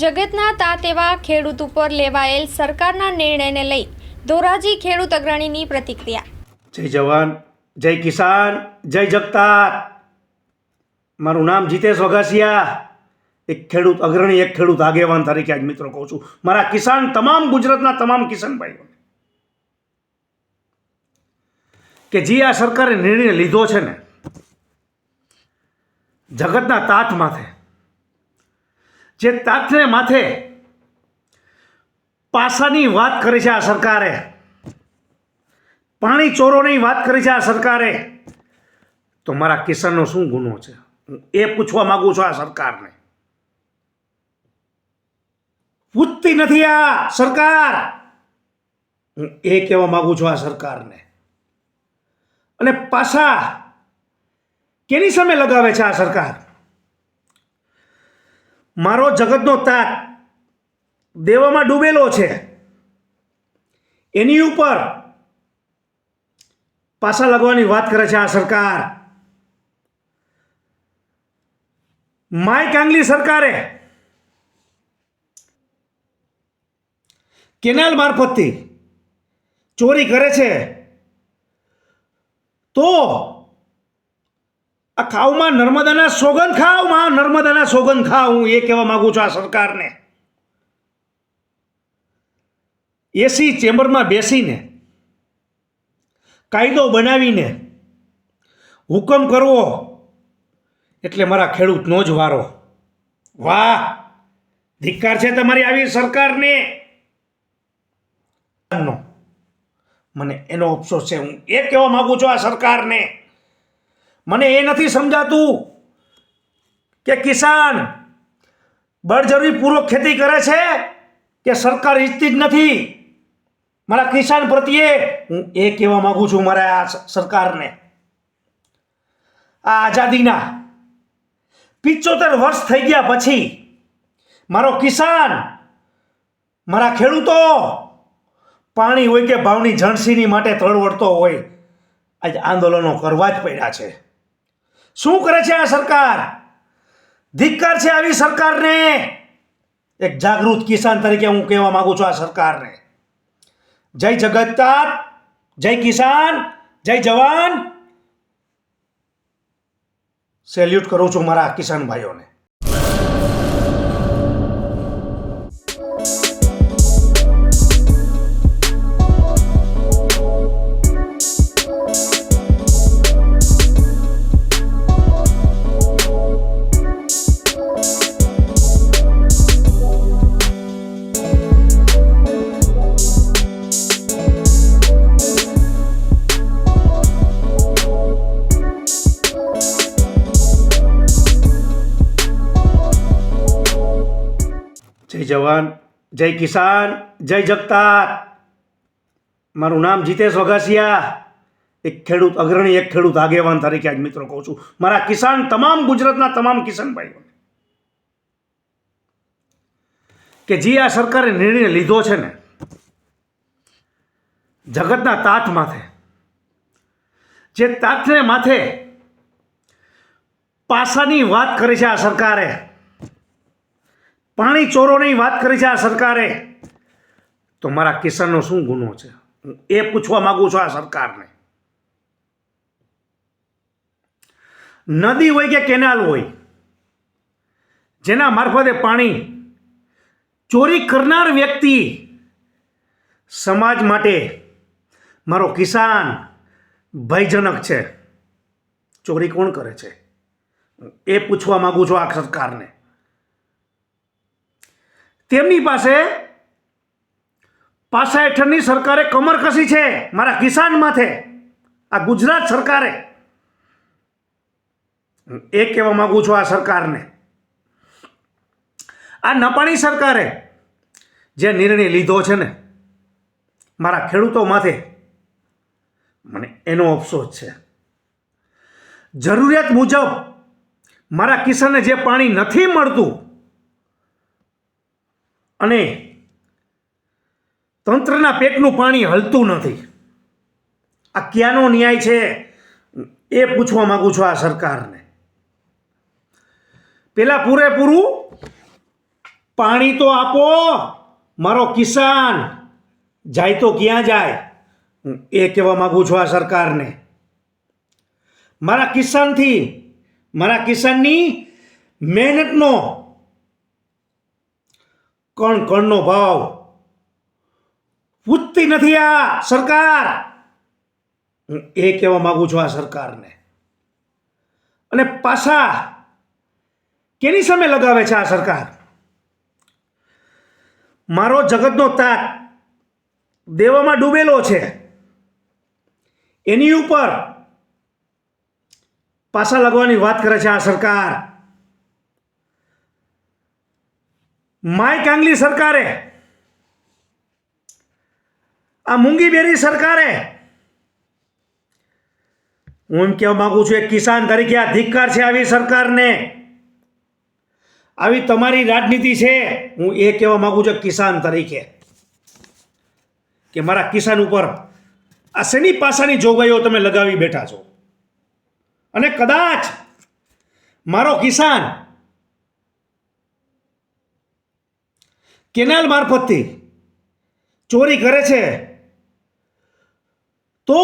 જગતના તાત એવા ખેડૂત ઉપર લેવાયેલ સરકારના નિર્ણયને લઈ ધોરાજી ખેડૂત અગ્રણીની પ્રતિક્રિયા. જય જવાન, જય કિસાન, જય જગતાર. મારું નામ જીતેશ વઘાસિયા. એક ખેડૂત અગ્રણી, એક ખેડૂત આગેવાન તરીકે આજ મિત્રો કહું છું. મારા કિસાન તમામ ગુજરાતના તમામ કિસાન કે જે આ સરકારે નિર્ણય લીધો છે ને, જગતના તાત માથે જે તાતને માથે પાસાની વાત કરી છે આ સરકારે, પાણી ચોરોની વાત કરી છે આ સરકારે, તો મારા કિસાનનો શું ગુનો છે? હું એ પૂછવા માગું છું આ સરકારને. પૂછતી નથી આ સરકાર. હું એ કહેવા માગું છું આ સરકારને. અને પાસા કેની સામે લગાવે છે આ સરકાર? મારો જગતનો તાત દેવામાં ડૂબેલો છે. એની ઉપર પાછા લગવાની વાત કરે છે આ સરકાર. માય કાંગલી સરકારે કેનાલ મારફતથી ચોરી કરે છે. તો આ ખાવમાં નર્મદાના સોગંદ ખાવ, માં નર્મદાના સોગંદ ખાવ, હું એ કહેવા માગું છું આ સરકારને. એસી ચેમ્બરમાં બેસીને, કાયદો બનાવીને, હુકમ કરવો એટલે મારા ખેડૂતનો જ વારો. વાહ! ધિક્કાર છે તમારી આવી સરકારને? મને એનો અફસોસ છે. હું એ કહેવા માગું છું આ સરકારને. મને એ નથી સમજાતું કે કિસાન બળજબરી પૂર્વક ખેતી કરે છે કે સરકાર ઈચ્છતી જ નથી? મારા કિસાન પ્રત્યે હું એ કહેવા માગું છું મારા આ સરકારને. આ આઝાદીના પિચોતેર વર્ષ થઈ ગયા પછી મારો કિસાન, મારા ખેડૂતો પાણી હોય કે ભાવની જણસીની માટે તળવડતો હોય, આજે આંદોલનો કરવા જ પડ્યા છે. શું કરે છે આ સરકાર? ધિક્કાર છે આવી સરકારને? એક જાગૃત કિસાન તરીકે હું કહેવા માંગુ છું આ સરકારને. જય જગતતાત જય કિસાન, જય જવાન. સેલ્યુટ કરું છું મારા કિસાન ભાઈઓને. જય જવાન, જય કિસાન, જય જગતાર. મારું નામ જીતેશ વઘાસિયા. એક ખેડૂત અગ્રણી, એક ખેડૂત આગેવાન તરીકે આજ મિત્રો કહું છું. મારા કિસાન તમામ ગુજરાતના તમામ કિસાન ભાઈઓને કે જે આ સરકારે નિર્ણય લીધો છે ને, જગતના તાત માથે, જે તાતને માથે પાસાની વાત કરી છે આ સરકારે પાણી ચોરોની વાત કરી છે આ સરકારે. તો મારા કિસાનનો શું ગુનો છે? હું એ પૂછવા માગું છું આ સરકારને. નદી હોય કે કેનાલ હોય, જેના મારફતે પાણી ચોરી કરનાર વ્યક્તિ સમાજ માટે મારો કિસાન ભયજનક છે. ચોરી કોણ કરે છે? એ પૂછવા માગું છું આ સરકારને. તેમની પાસે પાસા હેઠળની સરકારે કમર કસી છે, મારા કિસાન માથે. આ ગુજરાત સરકારે. એ કહેવા માગું છું આ સરકારને. આ નપાણી સરકારે જે નિર્ણય લીધો છે ને, મારા ખેડૂતો માથે, મને એનો અફસોસ છે. જરૂરિયાત મુજબ મારા કિસાનને જે પાણી નથી મળતું અને તંત્રના પેટનું પાણી હલતું નથી. આ ક્યાંનો ન્યાય છે એ પૂછવા માંગુ છું આ સરકારને. પેલા પૂરેપૂરું પાણી તો આપો, મારો કિસાન જાય તો ક્યાં જાય? એ કહેવા માગું છું આ સરકારને. મારા કિસાનથી, મારા કિસાનની મહેનતનો કણ કણનો ભાવ? પૂછતી નથી આ સરકાર. હું એ કહેવા માગું છું આ સરકારને. અને પાછા કેની સામે લગાવે છે આ સરકાર? મારો જગતનો તાત દેવામાં ડૂબેલો છે. એની ઉપર પાછા લગવાની વાત કરે છે આ સરકાર. માય કાંગલી સરકારે. આ મૂંગીબેરી સરકારે. હું એમ કહેવા માંગુ છું, એક કિસાન તરીકે આ ધિક્કાર છે આવી સરકારને. આવી તમારી રાજનીતિ છે, હું એ કહેવા માગું છું કિસાન તરીકે. કે મારા કિસાન ઉપર આ શેની પાસાની જોગવાઈઓ તમે લગાવી બેઠા છો? અને કદાચ મારો કિસાન કેનાલ મારફતથી ચોરી કરે છે. તો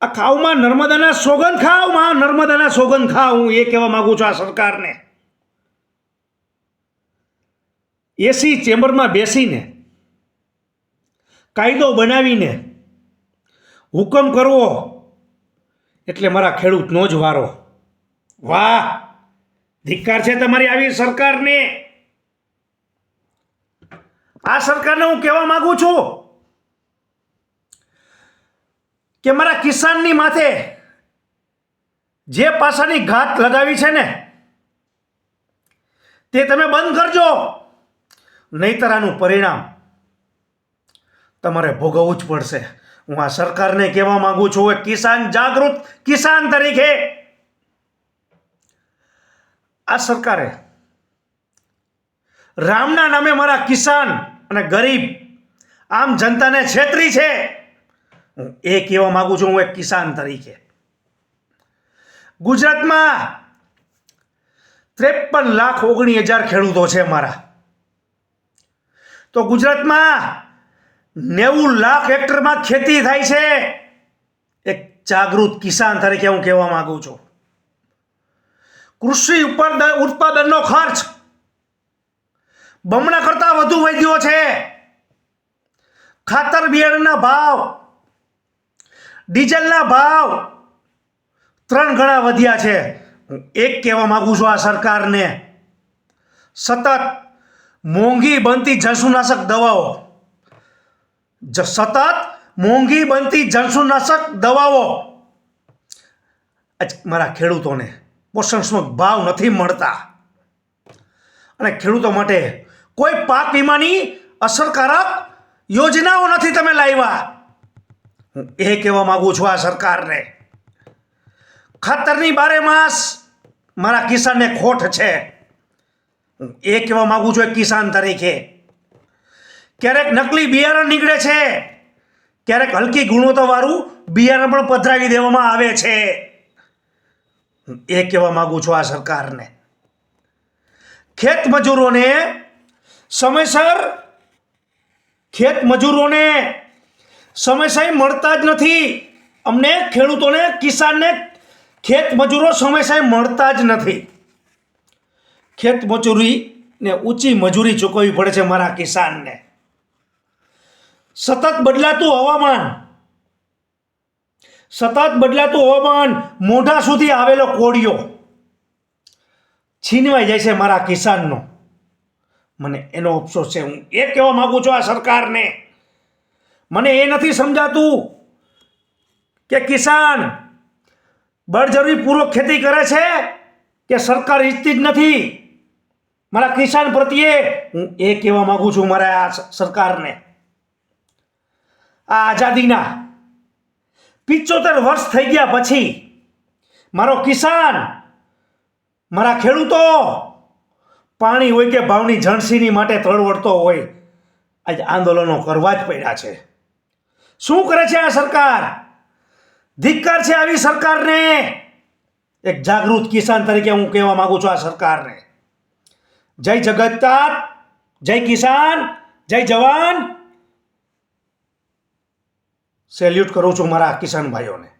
આ ખાવમાં નર્મદાના સોગંદ ખાવ, માં નર્મદાના સોગંદ ખાવ, હું એ કહેવા માંગુ છું આ સરકારને. એસી ચેમ્બરમાં બેસીને કાયદો બનાવીને હુકમ કરવો એટલે મારા ખેડૂતનો જ વારો. વાહ! ધિક્કાર છે તમારી આવી સરકારને. આ સરકારને હું કહેવા માગું છું કે મારા કિસાનની માથે જે પાસાની ઘાત લગાવી છે ને, તે તમે બંધ કરજો. નહીતર આનું પરિણામ તમારે ભોગવવું જ પડશે. હું આ સરકારને કહેવા માંગુ છું એક કિસાન જાગૃત કિસાન તરીકે આ સરકારે રામના નામે મારા કિસાન અને ગરીબ, આમ જનતાને છેતરી છે. હું એ કહેવા માગું છું, હું એક કિસાન તરીકે. ગુજરાતમાં ત્રેપન લાખ ઓગણીસ હજાર ખેડૂતો છે મારા. તો ગુજરાતમાં નેવું લાખ હેક્ટરમાં ખેતી થાય છે. એક જાગૃત કિસાન તરીકે હું કહેવા માગું છું. કૃષિ ઉપર ઉત્પાદનનો ખર્ચ બમણા કરતાં વધુ વધ્યો છે. ખાતર બિયારણના ભાવ, ડીઝલના ભાવ ત્રણ ગણા વધ્યા છે. હું એક કહેવા માગું છું આ સરકારને, સતત મોંઘી બનતી જંતુનાશક દવાઓ સતત મોંઘી બનતી જંતુનાશક દવાઓ. મારા ખેડૂતોને, પોષણક્ષમ ભાવ નથી મળતા. અને ખેડૂતો માટે કોઈ પાક વીમાની અસરકારક યોજનાઓ નથી તમે લાવ્યા. હું એ કહેવા માગું છું આ સરકારને. ખાતરની બારે માસ મારા કિસાનને ખોટ છે. હું એ કહેવા માગું છું એક કિસાન તરીકે. ક્યારેક નકલી બિયારણ નીકળે છે, ક્યારેક હલકી ગુણવત્તાવાળું બિયારણ પણ પધરાવી દેવામાં આવે છે. હું એ કહેવા માગું છું આ સરકારને. ખેત મજૂરોને સમયસર ખેત મજૂરોને સમયસર મળતા જ નથી. અમને ખેડૂતોને, કિસાનને ખેત મજૂરો સમયસર મળતા જ નથી. ખેત મજૂરીને ઊંચી મજૂરી ચૂકવવી પડે છે મારા કિસાનને. સતત બદલાતું હવામાન. સતત બદલાતું હવામાન મોઢા સુધી આવેલો કોળિયો છીનવાઈ જાય છે મારા કિસાનનો. મને એનો અફસોસ છે. હું એ કહેવા માગું છું આ સરકારને. મને એ નથી સમજાતું કે કિસાન બળજરૂરી પૂર્વક ખેતી કરે છે કે સરકાર ઈચ્છતી જ નથી. મારા કિસાન પ્રત્યે હું એ કહેવા માગું છું મારા આ સરકારને. આ આઝાદીના પિચોતેર વર્ષ થઈ ગયા પછી મારો કિસાન, મારા ખેડૂતો પાણી હોય કે ભાવની જણસીની માટે તળવડતો હોય, આજે આંદોલનો કરવા જ પડ્યા છે. શું કરે છે આ સરકાર? ધિક્કાર છે આવી સરકારને? એક જાગૃત કિસાન તરીકે હું કહેવા માગું છું આ સરકારને. જય જગતતા જય કિસાન, જય જવાન. સેલ્યુટ કરું છું મારા કિસાન ભાઈઓને.